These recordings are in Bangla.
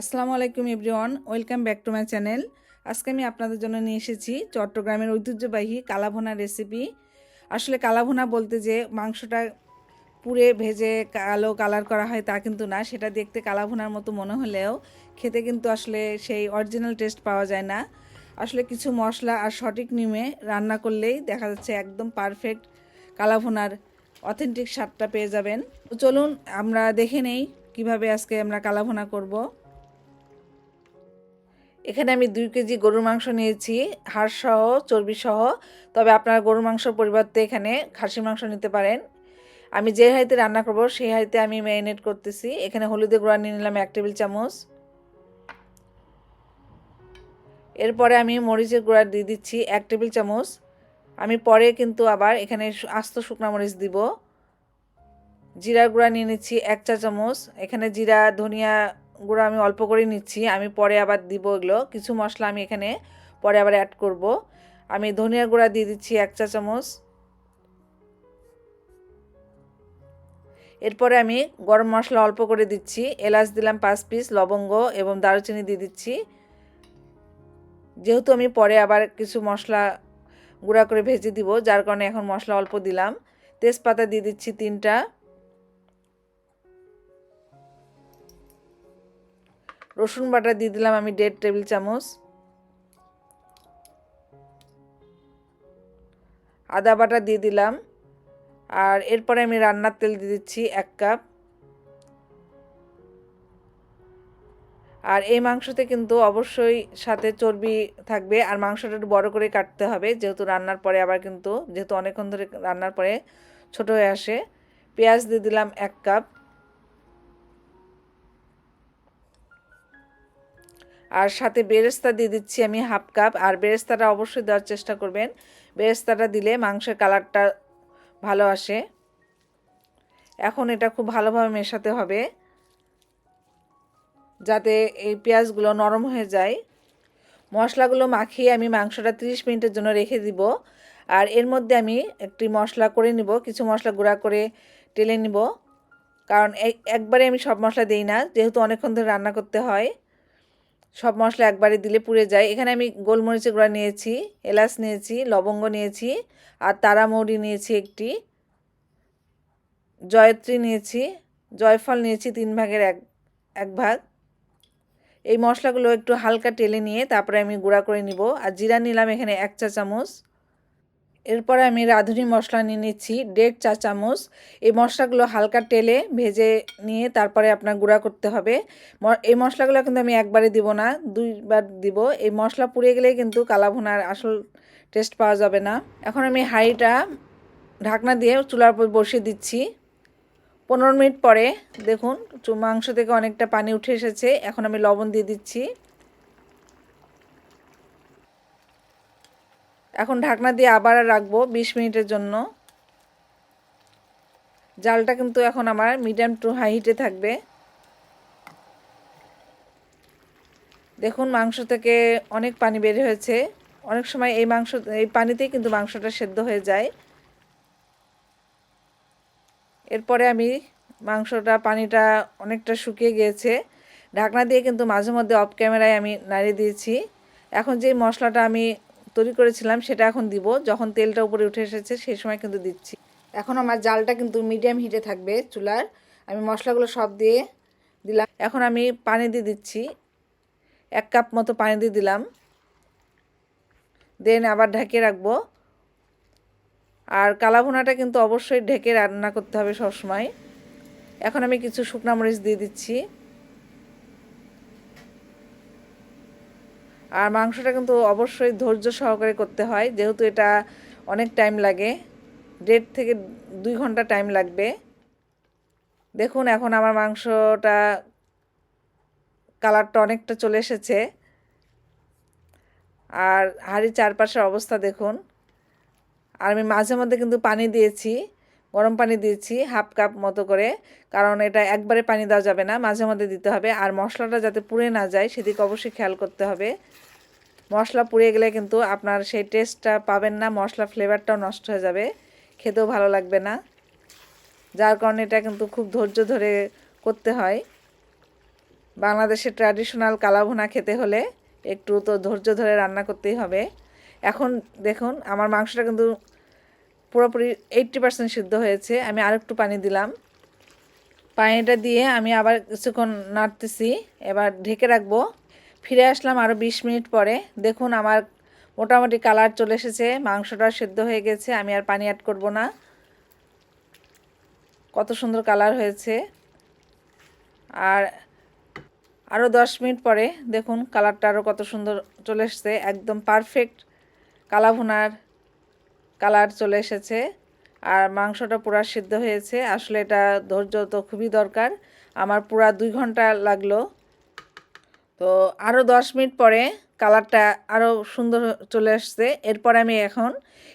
আসসালামু আলাইকুম everyone, welcome back to my channel. আজকে আমি আপনাদের জন্য নিয়ে এসেছি চট্টগ্রামের ঐতিহ্যবাহী কালাভোনা রেসিপি। আসলে কালাভোনা বলতে যে মাংসটা পুড়ে ভেজে কালো কালার করা হয় তা কিন্তু না, সেটা দেখতে কালাভোনার মতো মনে হলেও খেতে কিন্তু আসলে সেই অরিজিনাল টেস্ট পাওয়া যায় না। আসলে কিছু মশলা আর সঠিক নিমে রান্না করলেই দেখা যাচ্ছে একদম পারফেক্ট কালাভোনার অথেন্টিক স্বাদটা পেয়ে যাবেন। চলুন আমরা দেখে নেই কীভাবে আজকে আমরা কালাভোনা করব। এখানে আমি দুই কেজি গরুর মাংস নিয়েছি হাড় সহ চর্বি সহ তবে আপনারা গরুর মাংস পরিবর্তে এখানে খাসির মাংস নিতে পারেন। আমি যে হাইতে রান্না করব, সেই হাইতে আমি ম্যারিনেট করতেছি। এখানে হলুদের গুঁড়া নিয়ে নিলাম এক টেবিল চামচ। এরপরে আমি মরিচের গুঁড়া দিয়ে দিচ্ছি এক টেবিল চামচ। আমি পরে কিন্তু আবার এখানে আস্ত শুকনো মরিচ দিব। জিরার গুঁড়া নিয়ে নিচ্ছি এক চা চামচ। এখানে জিরা, ধনিয়া গুঁড়ো আমি অল্প করে নিচ্ছি। আমি পরে আবার দিব এগুলো। কিছু মশলা আমি এখানে পরে আবার অ্যাড করব। আমি ধনিয়া গুঁড়া দিয়ে দিচ্ছি এক চা চামচ। এরপরে আমি গরম মশলা অল্প করে দিচ্ছি। এলাচ দিলাম পাঁচ পিস লবঙ্গ এবং দারুচিনি দিয়ে দিচ্ছি। যেহেতু আমি পরে আবার কিছু মশলা গুঁড়া করে ভেজে দিব, যার কারণে এখন মশলা অল্প দিলাম। তেজপাতা দিয়ে দিচ্ছি তিনটা। রসুন বাটা দিয়ে দিলাম আমি দেড় টেবিল চামচ। আদা বাটা দিয়ে দিলাম। আর এরপরে আমি রান্নার তেল দিয়ে দিচ্ছি এক কাপ। আর এই মাংসতে কিন্তু অবশ্যই সাথে চর্বি থাকবে। আর মাংসটা একটু বড়ো করে কাটতে হবে, যেহেতু রান্নার পরে আবার কিন্তু, যেহেতু অনেকক্ষণ ধরে রান্নার পরে ছোট হয়ে আসে। পেঁয়াজ দিয়ে দিলাম এক কাপ। আর সাথে বেরেস্তা দিয়ে দিচ্ছি আমি হাফ কাপ, আর বেরেস্তাটা অবশ্যই দেওয়ার চেষ্টা করবেন। বেরেস্তাটা দিলে মাংসের কালারটা ভালো আসে। এখন এটা খুব ভালোভাবে মেশাতে হবে, যাতে এই পেঁয়াজগুলো নরম হয়ে যায়। মশলাগুলো মাখিয়ে আমি মাংসটা 30 মিনিটের জন্য রেখে দিব, আর এর মধ্যে আমি একটি মশলা করে নিব, কিছু মশলা গুঁড়া করে টেলে নিব। কারণ একবারে আমি সব মশলা দিই না, যেহেতু অনেকক্ষণ ধরে রান্না করতে হয়। সব মশলা একবারে দিলে পুড়ে যায়। এখানে আমি গোলমরিচের গুঁড়া নিয়েছি, এলাচ নিয়েছি, লবঙ্গ নিয়েছি আর তারামৌরি নিয়েছি একটি, জয়ত্রী নিয়েছি, জয়ফল নিয়েছি তিন ভাগের এক এক ভাগ। এই মশলাগুলো একটু হালকা টেলে নিয়ে তারপরে আমি গুঁড়া করে নিব। আর জিরা নিলাম এখানে এক চা চামচ। এরপরে আমি রাঁধুনি মশলা নিয়ে নিচ্ছি, দেড় চা চামচ। এই মশলাগুলো হালকা তেলে ভেজে নিয়ে তারপরে আপনার গুঁড়া করতে হবে। এই মশলাগুলো কিন্তু আমি একবারে দিব না, দুইবার দিব। এই মশলা পুড়িয়ে গেলে কিন্তু কালাভুনার আসল টেস্ট পাওয়া যাবে না। এখন আমি হাঁড়িটা ঢাকনা দিয়ে চুলার উপর বসিয়ে দিচ্ছি। পনেরো মিনিট পরে দেখুন মাংস থেকে অনেকটা পানি উঠে এসেছে। এখন আমি লবণ দিয়ে দিচ্ছি। এখন ঢাকনা দিয়ে আবার রাখব বিশ মিনিটের জন্য। জালটা কিন্তু এখন আমার মিডিয়াম টু হাই হিটে থাকবে। দেখুন মাংস থেকে অনেক পানি বের হয়েছে। অনেক সময় এই মাংস, এই পানিতেই কিন্তু মাংসটা সেদ্ধ হয়ে যায়। এরপরে আমি মাংসটা, পানিটা অনেকটা শুকিয়ে গিয়েছে। ঢাকনা দিয়ে কিন্তু মাঝে মধ্যে অফ ক্যামেরায় আমি নাড়িয়ে দিয়েছি। এখন যে মশলাটা আমি তৈরি করেছিলাম, সেটা এখন দিব। যখন তেলটা উপরে উঠে এসেছে, সেই সময় কিন্তু দিচ্ছি। এখন আমার জালটা কিন্তু মিডিয়াম হিটে থাকবে চুলার। আমি মশলাগুলো সব দিয়ে দিলাম। এখন আমি পানি দিয়ে দিচ্ছি। এক কাপ মতো পানি দিয়ে দিলাম। দেন আবার ঢেকে রাখব। আর কালাভুনাটা কিন্তু অবশ্যই ঢেকে রান্না করতে হবে সবসময়। এখন আমি কিছু শুকনা মরিচ দিয়ে দিচ্ছি। আর মাংসটা কিন্তু অবশ্যই ধৈর্য সহকারে করতে হয়, যেহেতু এটা অনেক টাইম লাগে। দেড় থেকে দুই ঘণ্টা টাইম লাগবে। দেখুন, এখন আমার মাংসটা কালারটা অনেকটা চলে এসেছে। আর হাড়ির চারপাশের অবস্থা দেখুন। আর আমি মাঝে মধ্যে কিন্তু পানি দিয়েছি। গরম পানি দিয়েছি হাফ কাপ মতো করে, কারণ এটা একবারে পানি দেওয়া যাবে না, মাঝে মধ্যে দিতে হবে। আর মশলাটা যাতে পুড়ে না যায়, সেদিকে অবশ্যই খেয়াল করতে হবে। মশলা পুড়ে গেলে কিন্তু আপনার সেই টেস্টটা পাবেন না, মশলা ফ্লেভারটাও নষ্ট হয়ে যাবে, খেতেও ভালো লাগবে না। যার কারণে এটা কিন্তু খুব ধৈর্য ধরে করতে হয়। বাংলাদেশের ট্র্যাডিশনাল কালাভুনা খেতে হলে একটু তো ধৈর্য ধরে রান্না করতেই হবে। এখন দেখুন, আমার মাংসটা কিন্তু পুরোপুরি এইট্টি পার্সেন্ট সিদ্ধ হয়েছে। আমি আর একটু পানি দিলাম। পানিটা দিয়ে আমি আবার কিছুক্ষণ নাড়তেছি। এবার ঢেকে রাখব। ফিরে আসলাম আরও বিশ মিনিট পরে। দেখুন আমার মোটামুটি কালার চলে এসেছে। মাংসটা সেদ্ধ হয়ে গেছে। আমি আর পানি অ্যাড করব না। কত সুন্দর কালার হয়েছে। আর আরও দশ মিনিট পরে দেখুন কালারটা আরও কত সুন্দর চলে এসছে। একদম পারফেক্ট কালাভুনার কালার চলে এসেছে। আর মাংসটা পুরা সিদ্ধ হয়েছে। আসলে এটা ধৈর্য তো খুবই দরকার। আমার পুরা দুই ঘণ্টা লাগল। তো আরও দশ মিনিট পরে কালারটা আরও সুন্দর চলে আসছে। এরপর আমি এখন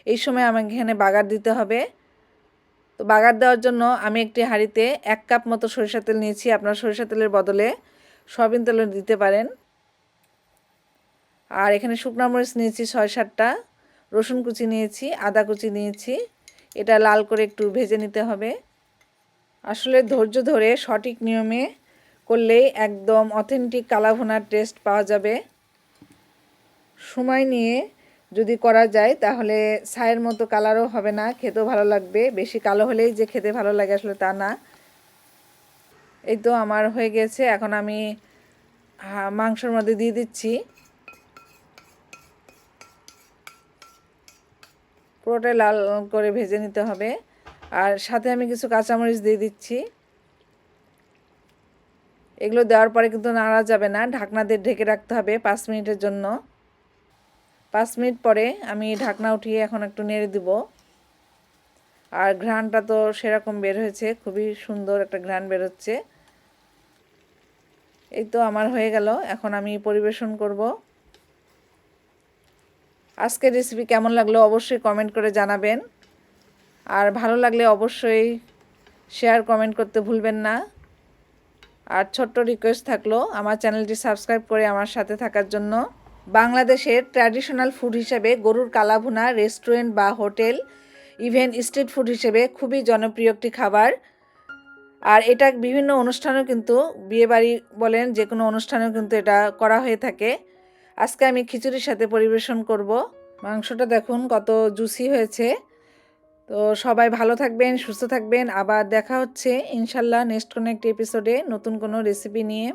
এই সময় আমাকে এখানে বাগার দিতে হবে। তো বাগার দেওয়ার জন্য আমি একটি হাঁড়িতে এক কাপ মতো সরিষা তেল নিয়েছি। আপনার সরিষা তেলের বদলে সয়াবিন তেল দিতে পারেন। আর এখানে শুকনো মরিচ নিয়েছি ছয় সাতটা। রসুন কুচি নিয়েছি, আদা কুচি নিয়েছি। এটা লাল করে একটু ভেজে নিতে হবে। আসলে ধৈর্য ধরে সঠিক নিয়মে করলেই একদম অথেন্টিক কালাভুনার টেস্ট পাওয়া যাবে। সময় নিয়ে যদি করা যায়, তাহলে ছায়ের মতো কালারও হবে না, খেতেও ভালো লাগবে। বেশি কালো হলেই যে খেতে ভালো লাগে আসলে তা না। এই তো আমার হয়ে গেছে। এখন আমি মাংসের মধ্যে দিয়ে দিচ্ছি। পুরোটাই লাল করে ভেজে নিতে হবে। আর সাথে আমি কিছু কাঁচামরিচ দিয়ে দিচ্ছি। এগুলো দেওয়ার পরে কিন্তু নাড়া যাবে না। ঢাকনা দিয়ে ঢেকে রাখতে হবে পাঁচ মিনিটের জন্য। পাঁচ মিনিট পরে আমি ঢাকনা উঠিয়ে এখন একটু নেড়ে দিব। আর ঘ্রাণটা তো সেরকম বের হয়েছে, খুবই সুন্দর একটা ঘ্রাণ বের হচ্ছে। এই তো আমার হয়ে গেল। এখন আমি পরিবেশন করব। আজকের রেসিপি কেমন লাগল অবশ্যই কমেন্ট করে জানাবেন। আর ভালো লাগলে অবশ্যই শেয়ার কমেন্ট করতে ভুলবেন না। আর ছোট্ট রিকোয়েস্ট থাকল আমার চ্যানেলটি সাবস্ক্রাইব করে আমার সাথে থাকার জন্য। বাংলাদেশের ট্র্যাডিশনাল ফুড হিসেবে গরুর কালাভুনা রেস্টুরেন্ট বা হোটেল ইভেন স্ট্রিট ফুড হিসেবে খুবই জনপ্রিয় একটি খাবার। আর এটা বিভিন্ন অনুষ্ঠানেও কিন্তু বিয়েবাড়ি বলেন যে কোনো অনুষ্ঠানেও কিন্তু এটা করা হয়ে থাকে। আজকে আমি খিচুড়ির সাথে পরিবেশন করব। মাংসটা দেখুন কত জুসি হয়েছে। তো সবাই ভালো থাকবেন, সুস্থ থাকবেন। আবার দেখা হচ্ছে ইনশাল্লাহ নেক্সট কোনো একটি এপিসোডে নতুন কোনো রেসিপি নিয়ে।